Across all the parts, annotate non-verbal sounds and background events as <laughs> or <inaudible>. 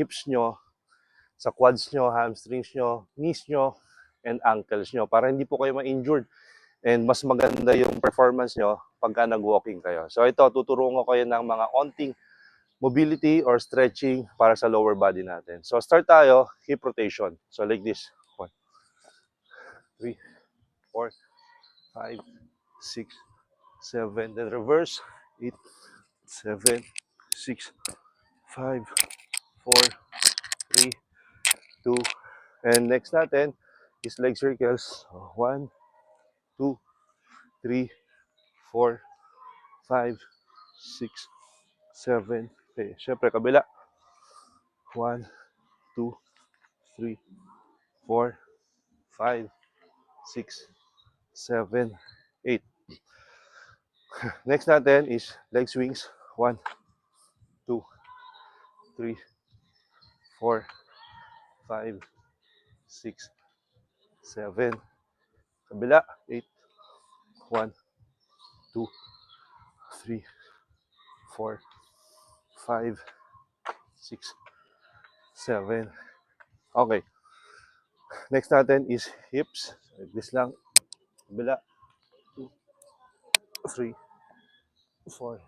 hips nyo, sa quads nyo, hamstrings nyo, knees nyo, and ankles nyo para hindi po kayo ma-injured and mas maganda yung performance nyo pagka nag-walking kayo. So ito, tuturuan ko kayo ng mga onting mobility or stretching para sa lower body natin. So start tayo, hip rotation. So like this. One, three, four, five, six, seven. Then reverse. Eight, seven, six, five, four, three, two. And next natin is leg circles. So, one, two, three, four, five, six, seven. Okay, syempre kabila. One, two, three, four, five, six, seven, eight. <laughs> Next natin is leg swings. One, two, three, four, five, six, seven. Kabila. Eight. One, two, three, four, five, six, seven. Okay. Next natin is hips. This lang. Kabila. Two, three, four,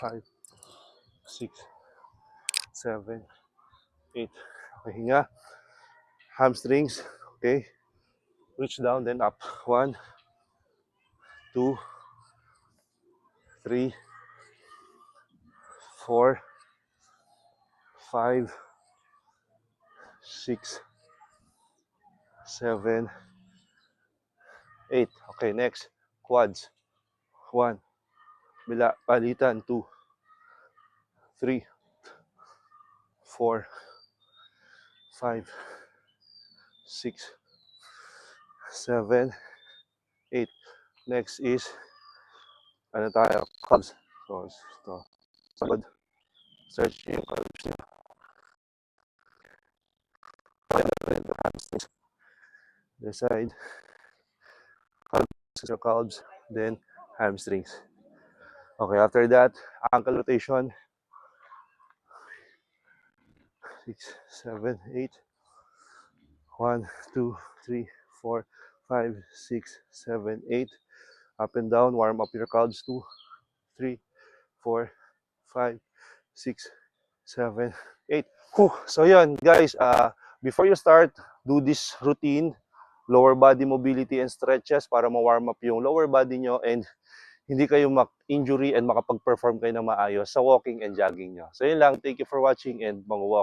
five, six, seven, eight. Okay, hinga. Hamstrings. Okay. Reach down, then up. One, two, three, four, five, six, seven, eight. Okay, next. Quads. One. Bila, palitan. Two, three, four, five, six, seven, eight. Next is, ano tayo, calves. So, ito. Sagod. Search yung calves nyo. The side. Calves, your calves. Then, hamstrings. Okay, after that, ankle rotation. Six, seven, eight. One, two, three, four, five, six, seven, eight. Up and down. Warm up your calves. Two, three, four, five, six, seven, eight. Whew. So yun, guys. Uh, before you start, do this routine, lower body mobility and stretches para ma-warm up yung lower body nyo and hindi kayo mak-injury and makapag-perform kayo ng maayos sa walking and jogging nyo. So yun lang. Thank you for watching and mag-walk.